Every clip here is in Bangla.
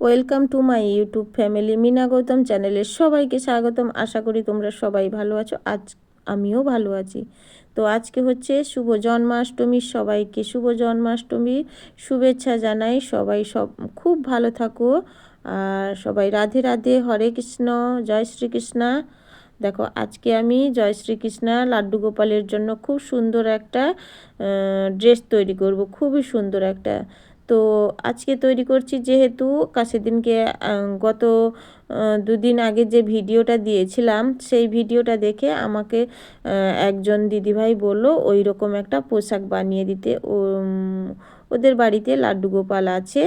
Welcome to my YouTube family Mina Gautam চ্যানেলে সবাইকে স্বাগতম। আশা করি তোমরা সবাই ভালো আছো। আজ আমিও ভালো আছি। তো আজকে হচ্ছে শুভ জন্মাষ্টমী। সবাইকে শুভ জন্মাষ্টমী। শুভেচ্ছা জানাই। সবাই সব খুব ভালো থাকো। আর সবাই রাধে রাধে। হরে কৃষ্ণ। জয় শ্রীকৃষ্ণা। দেখো, আজকে আমি জয় শ্রীকৃষ্ণা লাড্ডু গোপালের জন্য খুব সুন্দর একটা ড্রেস তৈরি করব। খুবই সুন্দর একটা। তো আজকে তৈরি করছি যেহেতু সেদিনকে গত দুদিন আগে যে ভিডিওটা দিয়েছিলাম, সেই ভিডিওটা দেখে আমাকে একজন দিদিভাই বলল ওই রকম একটা পোশাক বানিয়ে দিতে ওদের বাড়িতে লাড্ডু গোপাল আছে,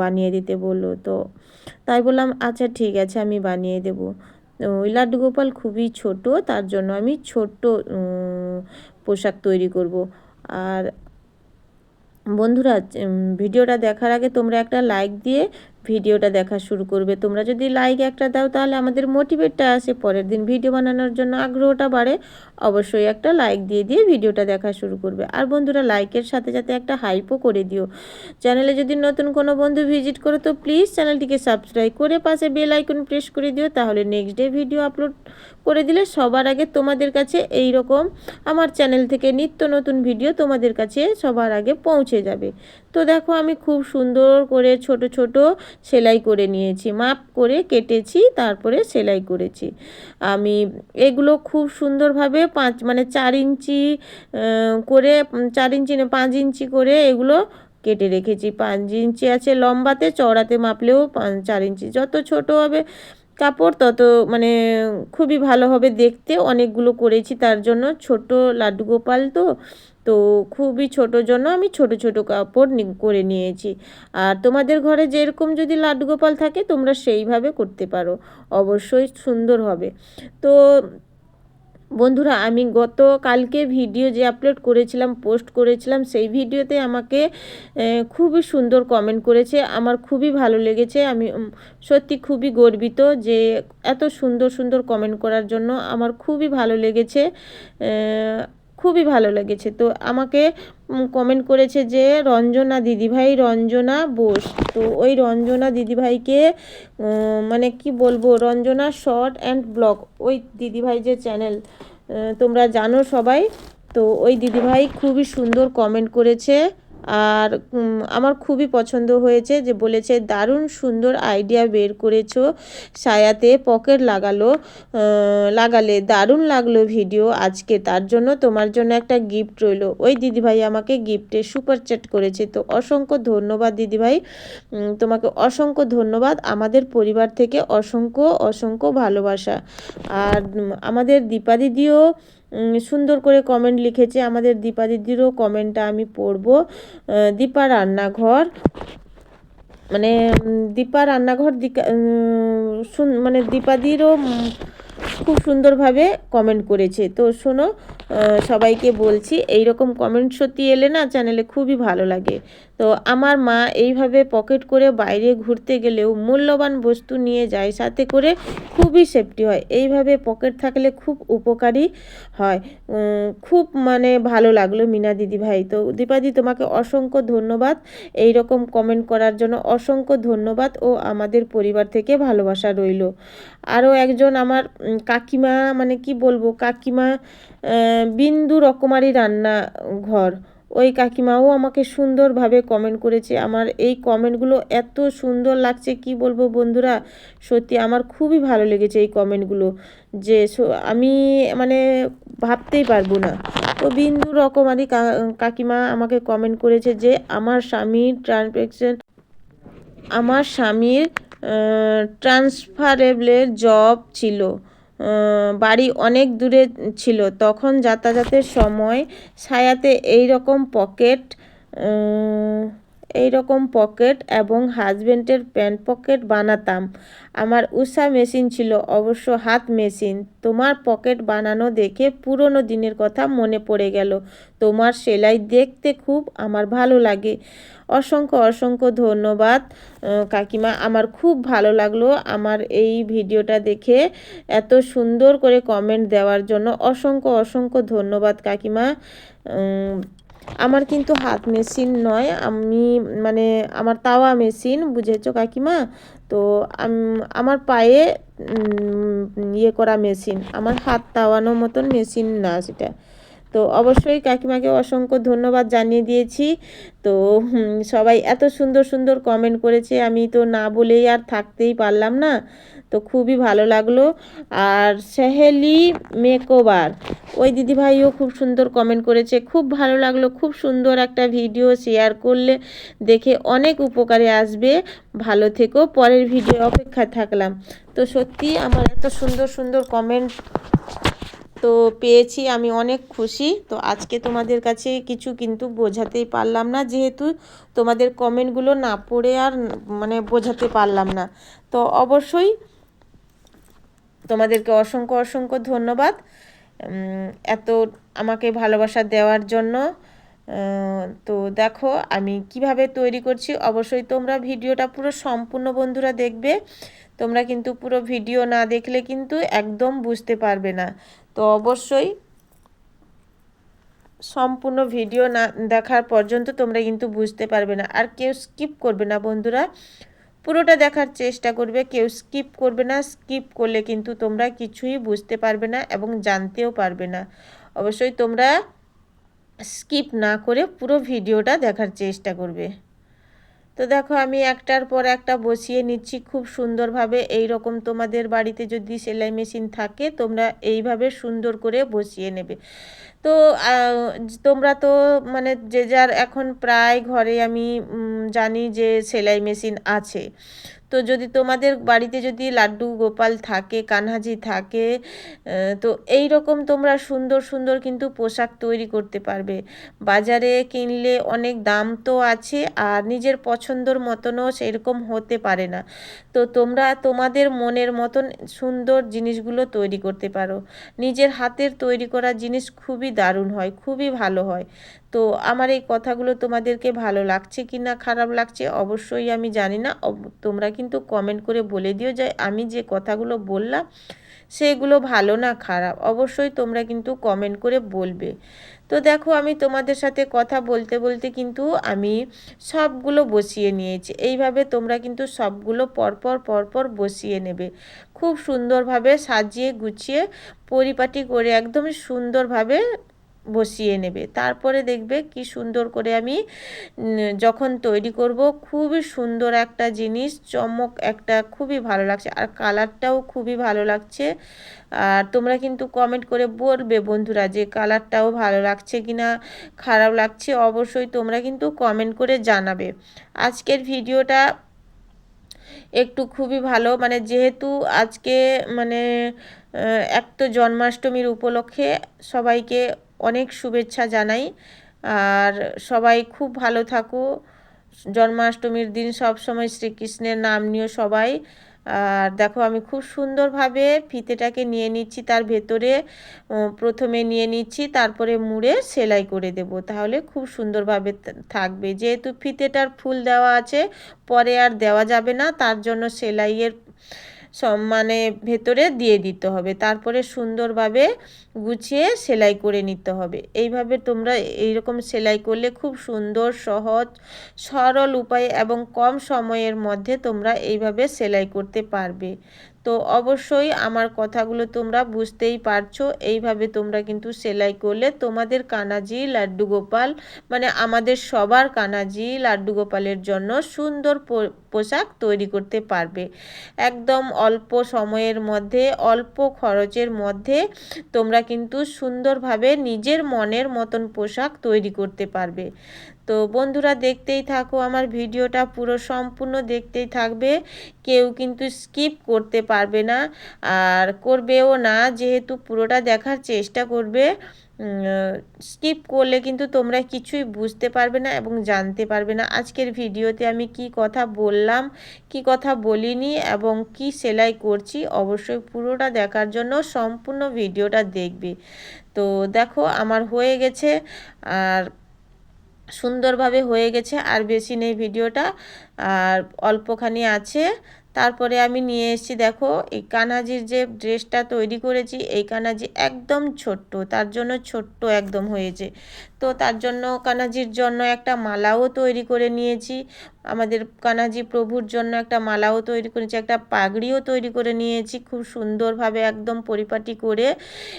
বানিয়ে দিতে বলল। তো তাই বললাম আচ্ছা ঠিক আছে, আমি বানিয়ে দেব। ওই লাড্ডু গোপাল খুবই ছোট, তার জন্য আমি ছোট্ট পোশাক তৈরি করব। আর বন্ধুরা ভিডিওটা দেখার আগে তোমরা একটা লাইক দিয়ে ভিডিওটা দেখা শুরু করবে। তোমরা যদি লাইক একটা দাও, তাহলে আমাদের মোটিভেটটা আসে। পরের দিন ভিডিও বানানোর জন্য আগ্রহটা বাড়ে। অবশ্যই একটা লাইক দিয়ে দিয়ে ভিডিওটা দেখা শুরু করবে। আর বন্ধুরা লাইকের সাথে সাথে একটা হাইপও করে দিও। চ্যানেলে যদি নতুন কোনো বন্ধু ভিজিট করো, তো প্লিজ চ্যানেলটিকে সাবস্ক্রাইব করে পাশে বেল আইকন প্রেস করে দিও। তাহলে নেক্সট ডে ভিডিও আপলোড করে দিলে সবার আগে তোমাদের কাছে এই রকম আমার চ্যানেল থেকে নিত্য নতুন ভিডিও তোমাদের কাছে সবার আগে পৌঁছে যাবে। তো দেখো আমি খুব সুন্দর করে ছোট ছোট সেলাই করে নিয়েছি, মাপ করে কেটেছি, তারপরে সেলাই করেছি। আমি এগুলো খুব সুন্দরভাবে পাঁচ মানে চার ইঞ্চি করে, চার ইঞ্চি না, পাঁচ ইঞ্চি করে এগুলো কেটে রেখেছি। পাঁচ ইঞ্চি আছে লম্বাতে চড়াতে মাপলেও চার ইঞ্চি। যত ছোট হবে কাপড় তত মানে খুবই ভালো হবে দেখতে। অনেকগুলো করেছি তার জন্য। ছোট লাড্ডু গোপাল তো তো খুবই ছোট জন্য আমি ছোট ছোট কাপড় করে নিয়েছি। আর তোমাদের ঘরে যেরকম যদি লাড্ডু গোপাল থাকে তোমরা সেইভাবে করতে পারো। অবশ্যই সুন্দর হবে। তো বন্ধুরা, আমি গত কালকে ভিডিও যে আপলোড করেছিলাম পোস্ট করেছিলাম, সেই ভিডিওতে আমাকে খুবই সুন্দর কমেন্ট করেছে। আমার খুবই ভালো লেগেছে। আমি সত্যি খুবই গর্বিত যে এত সুন্দর সুন্দর কমেন্ট করার জন্য আমার খুবই ভালো লেগেছে। খুবই ভালো লেগেছে। তো আমাকে কমেন্ট করেছে যে, রঞ্জনা দিদিভাই, রঞ্জনা বোস। তো ওই রঞ্জনা দিদিভাইকে মানে কি বলব, রঞ্জনা শর্ট অ্যান্ড ব্লগ ওই দিদিভাই যে চ্যানেল তোমরা জানো সবাই। তো ওই দিদিভাই খুবই সুন্দর কমেন্ট করেছে। আর আমার খুবই পছন্দ হয়েছে যে বলেছে, দারুণ সুন্দর আইডিয়া বের করেছ। সায়াতে পকেট লাগালো লাগালে দারুণ লাগল ভিডিও আজকে। তার জন্য তোমার জন্য একটা গিফট রইল। ওই দিদিভাই আমাকে গিফটে সুপার চ্যাট করেছে। তো অসংখ্য ধন্যবাদ দিদিভাই। তোমাকে অসংখ্য ধন্যবাদ। আমাদের পরিবার থেকে অসংখ্য অসংখ্য ভালোবাসা। আর আমাদের দীপা দিদিও সুন্দর করে কমেন্ট লিখেছে। আমাদের দীপা দিদিরও কমেন্টটা আমি পড়ব। দীপা রান্নাঘর। মানে দীপা রান্নাঘর মানে দীপাদিরও খুব সুন্দরভাবে কমেন্ট করেছে। তো শোনো সবাইকে বলছি এই রকম কমেন্ট সত্যি এলে না চ্যানেলে খুবই ভালো লাগে। তো আমার মা এইভাবে পকেট করে বাইরে ঘুরতে গেলেও মূল্যবান বস্তু নিয়ে যায়, সাথে করে খুবই সেফটি হয়। এইভাবে পকেট থাকলে খুব উপকারী হয়। খুব মানে ভালো লাগল মিনা দিদি ভাই। তো দীপাদি তোমাকে অসংখ্য ধন্যবাদ। এই রকম কমেন্ট করার জন্য অসংখ্য ধন্যবাদ ও আমাদের পরিবার থেকে ভালোবাসা রইল। আরও একজন আমার কাকিমা মানে কি বলব? কাকিমা বিন্দু রকমারি রান্না ঘর। ওই কাকিমাও আমাকে সুন্দরভাবে কমেন্ট করেছে। আমার এই কমেন্টগুলো এত সুন্দর লাগছে, কি বলব বন্ধুরা? সত্যি আমার খুবই ভালো লেগেছে এই কমেন্টগুলো যে আমি মানে ভাবতেই পারব না। তো বিন্দু রকমারি কাকিমা আমাকে কমেন্ট করেছে যে, আমার স্বামীর ট্রান্সফেকশন আমার স্বামীর ট্রান্সফারেবলের জব ছিল। বাড়ি অনেক দূরে ছিল। তখন যাতায়াতের সময় সায়াতে এই রকম পকেট এই রকম পকেট এবং হাজব্যান্ডের প্যান্ট পকেট বানাতাম। আমার উষা মেশিন ছিল, অবশ্য হাত মেশিন। তোমার পকেট বানানো দেখে পুরনো দিনের কথা মনে পড়ে গেল। তোমার সেলাই দেখতে খুব আমার ভালো লাগে। অসংখ্য অসংখ্য ধন্যবাদ কাকিমা। আমার খুব ভালো লাগল আমার এই ভিডিওটা দেখে এত সুন্দর করে কমেন্ট দেওয়ার জন্য। অসংখ্য অসংখ্য ধন্যবাদ, কাকিমা। আমার কিন্তু হাত মেশিন নয়, আমি মানে আমার তাওয়া মেশিন, বুঝেছ কাকিমা? তো আমার পায়ে ইয়ে করা মেশিন, আমার হাত তাওয়ানোর মতন মেশিন না সেটা। তো অবশ্যই কাকিমাকে অসংখ্য ধন্যবাদ জানিয়ে দিয়েছি। তো সবাই এত সুন্দর সুন্দর কমেন্ট করেছে, আমি তো না বলেই আর থাকতেই পারলাম না। তো খুবই ভালো লাগল। আর সেহেলি মেকওভার, ওই দিদিভাইও খুব সুন্দর কমেন্ট করেছে। খুব ভালো লাগল, খুব সুন্দর একটা ভিডিও শেয়ার করলে দেখে অনেক উপকারে আসবে। ভালো থেকো, পরের ভিডিও অপেক্ষায় থাকলাম। তো সত্যি আমার এত সুন্দর সুন্দর কমেন্ট তো পেয়েছি, আমি অনেক খুশি। তো আজকে তোমাদের কাছে কিছু কিন্তু বোঝাতেই পারলাম না, যেহেতু তোমাদের কমেন্টগুলো না পড়ে আর মানে বোঝাতে পারলাম না। তো অবশ্যই তোমাদেরকে অসংখ্য অসংখ্য ধন্যবাদ। এত আমাকে ভালোবাসা দেওয়ার জন্য তো দেখো আমি কীভাবে তৈরি করছি। অবশ্যই তোমরা ভিডিওটা পুরো সম্পূর্ণ বন্ধুরা দেখবে। তোমরা কিন্তু পুরো ভিডিও না দেখলে কিন্তু একদম বুঝতে পারবে না। তো অবশ্যই সম্পূর্ণ ভিডিও না দেখার পর্যন্ত তোমরা কিন্তু বুঝতে পারবে না। আর কেউ স্কিপ করবে না বন্ধুরা। পুরোটা দেখার চেষ্টা করবে, কেউ স্কিপ করবে না। স্কিপ করলে কিন্তু তোমরা কিছুই বুঝতে পারবে না এবং জানতেও পারবে না। অবশ্যই তোমরা স্কিপ না করে পুরো ভিডিওটা দেখার চেষ্টা করবে। তো দেখো আমি একটার পর একটা বসিয়ে নিচ্ছি খুব সুন্দরভাবে। এই রকম তোমাদের বাড়িতে যদি সেলাই মেশিন থাকে, তোমরা এইভাবে সুন্দর করে বসিয়ে নেবে। তো তোমরা তো মানে যে যার এখন প্রায় ঘরে আমি জানি যে সেলাই মেশিন আছে। তো যদি তোমাদের বাড়িতে যদি লাড্ডু গোপাল থাকে, কানহাজি থাকে তো এই রকম তোমরা সুন্দর সুন্দর কিন্তু পোশাক তৈরি করতে পারবে। বাজারে কিনলে অনেক দাম তো আছে আর নিজের পছন্দর মতনও সেরকম হতে পারে না। তো তোমরা তোমাদের মনের মতন সুন্দর জিনিসগুলো তৈরি করতে পারো। নিজের হাতের তৈরি করা জিনিস খুবই দারুণ হয়, খুবই ভালো হয়। তো আমার এই কথাগুলো তোমাদেরকে ভালো লাগছে কি না খারাপ লাগছে অবশ্যই আমি জানি না। তোমরা কিন্তু কমেন্ট করে বলে দিও যে আমি যে কথাগুলো বললাম, সেগুলো ভালো না খারাপ। অবশ্যই তোমরা কিন্তু কমেন্ট করে বলবে। তো দেখো, আমি তোমাদের সাথে কথা বলতে বলতে কিন্তু আমি সবগুলো বসিয়ে নিয়েছি। এইভাবে তোমরা কিন্তু সবগুলো পরপর পরপর বসিয়ে নেবে। খুব সুন্দরভাবে সাজিয়ে গুছিয়ে পরিপাটি করে একদম সুন্দরভাবে বসিয়ে নেবে। তারপরে দেখবে কি সুন্দর করে আমি যখন তৈরি করব, খুবই সুন্দর একটা জিনিস, চমক একটা খুবই ভালো লাগছে। আর কালারটাও খুবই ভালো লাগছে। আর তোমরা কিন্তু কমেন্ট করে বলবে বন্ধুরা যে কালারটাও ভালো লাগছে কি না খারাপ লাগছে, অবশ্যই তোমরা কিন্তু কমেন্ট করে জানাবে। আজকের ভিডিওটা একটু খুবই ভালো মানে যেহেতু আজকে মানে এক তো জন্মাষ্টমীর উপলক্ষে সবাইকে অনেক শুভেচ্ছা জানাই। আর সবাই খুব ভালো থাকো। জন্মাষ্টমীর দিন সব সময় শ্রীকৃষ্ণের নাম নিয়ে সবাই। আর দেখো আমি খুব সুন্দরভাবে ফিতেটাকে নিয়ে নিচ্ছি, তার ভেতরে প্রথমে নিয়ে নিচ্ছি, তারপরে মুড়ে সেলাই করে দেব। তাহলে খুব সুন্দরভাবে থাকবে। যেহেতু ফিতেটার ফুল দেওয়া আছে, পরে আর দেওয়া যাবে না, তার জন্য সেলাইয়ের মানে ভেতরে দিয়ে দিতে হবে। তারপরে সুন্দরভাবে গুছিয়ে সেলাই করে নিতে হবে। এইভাবে তোমরা এইরকম সেলাই করলে খুব সুন্দর, সহজ, সরল উপায়ে এবং কম সময়ের মধ্যে তোমরা এইভাবে সেলাই করতে পারবে। তো অবশ্যই আমার কথাগুলো তোমরা বুঝতেই পারছ। এইভাবে তোমরা কিন্তু সেলাই করলে তোমাদের কানাজি লাড্ডু গোপাল মানে আমাদের সবার কানাজি লাড্ডু গোপালের জন্য সুন্দর পোশাক তৈরি করতে পারবে। একদম অল্প সময়ের মধ্যে, অল্প খরচের মধ্যে তোমরা কিন্তু সুন্দরভাবে নিজের মনের মতন পোশাক তৈরি করতে পারবে। তো বন্ধুরা দেখতেই থাকো, আমার ভিডিওটা পুরো সম্পূর্ণ দেখতেই থাকবে। কেউ কিন্তু স্কিপ করতে পারবে না। আর করবেও না, যেহেতু পুরোটা দেখার চেষ্টা করবে স্কিপ করলে কিন্তু তোমরা কিছুই বুঝতে পারবে না এবং জানতে পারবে না। আজকের ভিডিওতে আমি কি কথা বললাম, কি কথা বলিনি এবং কি সেলাই করছি, অবশ্যই পুরোটা দেখার জন্য সম্পূর্ণ ভিডিওটা দেখবে। তো দেখো, আমার হয়ে গেছে। আর সুন্দরভাবে হয়ে গেছে, আর বেশি নেই ভিডিওটা, আর অল্পখানি আছে। তারপরে আমি নিয়ে এসেছি, দেখো, এই কানাজির যে ড্রেসটা তৈরি করেছি, এই কানাজি একদম ছোট্ট, তার জন্য ছোট্ট একদম হয়েছে। তো তার জন্য কানাজির জন্য একটা মালাও তৈরি করে নিয়েছি। আমাদের কানাজি প্রভুর জন্য একটা মালাও তৈরি করেছি, একটা পাগড়িও তৈরি করে নিয়েছি, খুব সুন্দরভাবে একদম পরিপাটি করে।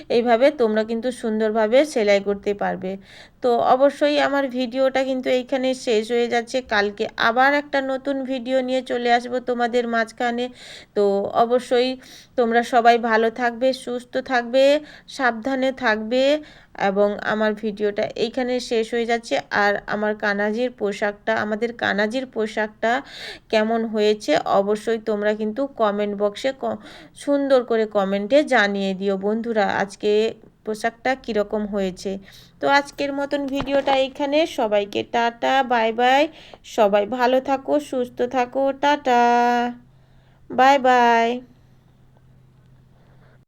এইভাবে তোমরা কিন্তু সুন্দরভাবে সেলাই করতে পারবে। তো অবশ্যই আমার ভিডিওটা কিন্তু এইখানে শেষ হয়ে যাচ্ছে। কালকে আবার একটা নতুন ভিডিও নিয়ে চলে আসব তোমাদের মাঝখানে। তো অবশ্যই তোমরা সবাই ভালো থাকবে, সুস্থ থাকবে, সাবধানে থাকবে। এবং আমার ভিডিওটা এইখানে শেষ হয়ে যাচ্ছে। আর আমার কানাজির পোশাকটা, আমাদের কানাজির পোশাকটা কেমন হয়েছে অবশ্যই তোমরা কিন্তু কমেন্ট বক্সে সুন্দর করে কমেন্টে জানিয়ে দিও। বন্ধুরা, আজকে পোশাকটা কীরকম হয়েছে? তো আজকের মতন ভিডিওটা এইখানে। সবাইকে টাটা, বাই বাই। সবাই ভালো থাকো, সুস্থ থাকো, টাটা। Bye bye.